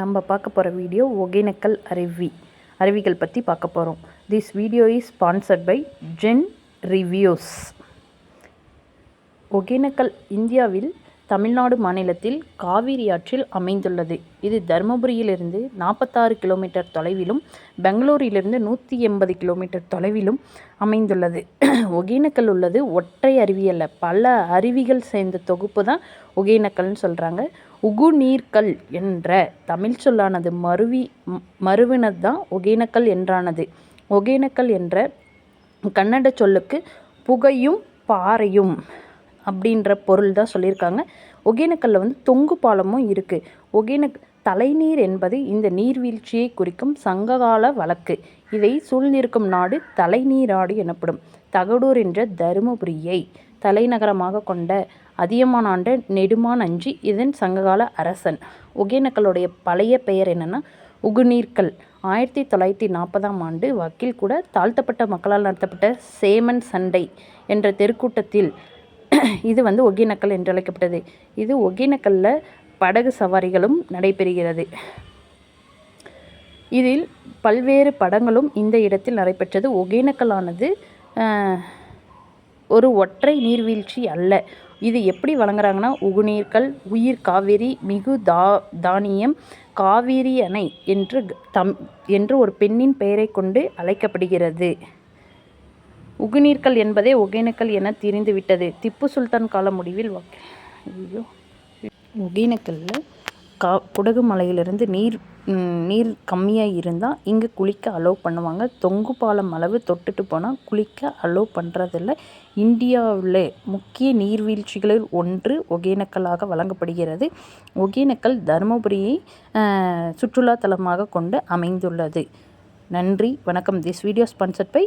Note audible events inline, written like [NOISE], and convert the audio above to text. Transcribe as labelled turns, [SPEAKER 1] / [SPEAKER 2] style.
[SPEAKER 1] நம்ம பார்க்க போகிற வீடியோ ஒகேனக்கல் அருவி. அருவிகள் பற்றி பார்க்க போகிறோம் this video is sponsored by Zen reviews Hogenakkal இந்தியாவில் தமிழ்நாடு மாநிலத்தில் காவிரி ஆற்றில் அமைந்துள்ளது. இது தருமபுரியிலிருந்து நாற்பத்தாறு கிலோமீட்டர் தொலைவிலும் பெங்களூரிலிருந்து நூற்றி எண்பது கிலோமீட்டர் தொலைவிலும் அமைந்துள்ளது. [CLEARS THROAT] ஒகேனக்கல் உள்ளது. ஒற்றை அருவி அல்ல பல அருவிகள் சேர்ந்த தொகுப்பு தான் ஒகேனக்கல்னு சொல்கிறாங்க உகுநீர்கல் என்ற தமிழ் சொல்லானது மருவி மருவினது தான் ஒகேனக்கல் என்றானது. ஒகேனக்கல் என்ற கன்னட சொல்லுக்கு புகையும் பாறையும். அப்படின்ற பொருள் தான் சொல்லியிருக்காங்க. ஒகேனக்கல்லில் வந்து தொங்கு பாலமும் இருக்குது ஒகேனக் தலைநீர் என்பது இந்த நீர்வீழ்ச்சியை குறிக்கும் சங்ககால வழக்கு. இதை சூழ்ந்திருக்கும் நாடு தலைநீராடு எனப்படும். தகடூர் என்ற தருமபுரியை தலைநகரமாக கொண்ட அதியமான் ஆண்ட நெடுமான் அஞ்சி இதன் சங்ககால அரசன். ஒகேனக்கலுடைய பழைய பெயர் என்னென்னா உகுநீர்கல் ஆயிரத்தி தொள்ளாயிரத்தி நாற்பதாம் ஆண்டு வக்கீல் கூட தாழ்த்தப்பட்ட மக்களால் நடத்தப்பட்ட சேமன் சண்டை என்ற தெருக்கூட்டத்தில் இது வந்து ஒகேனக்கல் என்று அழைக்கப்பட்டது. இது ஒகேனக்கல்ல படகு சவாரிகளும் நடைபெறுகிறது. இதில் பல்வேறு படங்களும் இந்த இடத்தில் நடைபெற்றது. ஒகேனக்கல்லானது ஒரு ஒற்றை நீர்வீழ்ச்சி அல்ல. இது எப்படி வழங்குறாங்கன்னா உகுநீர்கள் உயிர் காவிரி மிகு தா தானியம் காவிரி அணை என்று தம் என்று ஒரு பெண்ணின் பெயரை கொண்டு அழைக்கப்படுகிறது. உகுநீர்கள் என்பதே ஒகேனக்கல் என தெரிந்துவிட்டது. திப்பு சுல்தான் கால முடிவில் ஐயோ. ஒகேனக்கல்லில் கா குடகு மலையிலிருந்து நீர் நீர் கம்மியாக இருந்தால் இங்கே குளிக்க அலோவ் பண்ணுவாங்க. தொங்கு பாலம் அளவு தொட்டுட்டு போனால் குளிக்க அலோவ் பண்ணுறதில்ல இந்தியாவில் முக்கிய நீர்வீழ்ச்சிகளில் ஒன்று ஒகேனக்கலாக வழங்கப்படுகிறது. ஒகேனக்கல் தருமபுரியை சுற்றுலாத்தலமாக கொண்டு அமைந்துள்ளது. நன்றி வணக்கம். This video sponsored by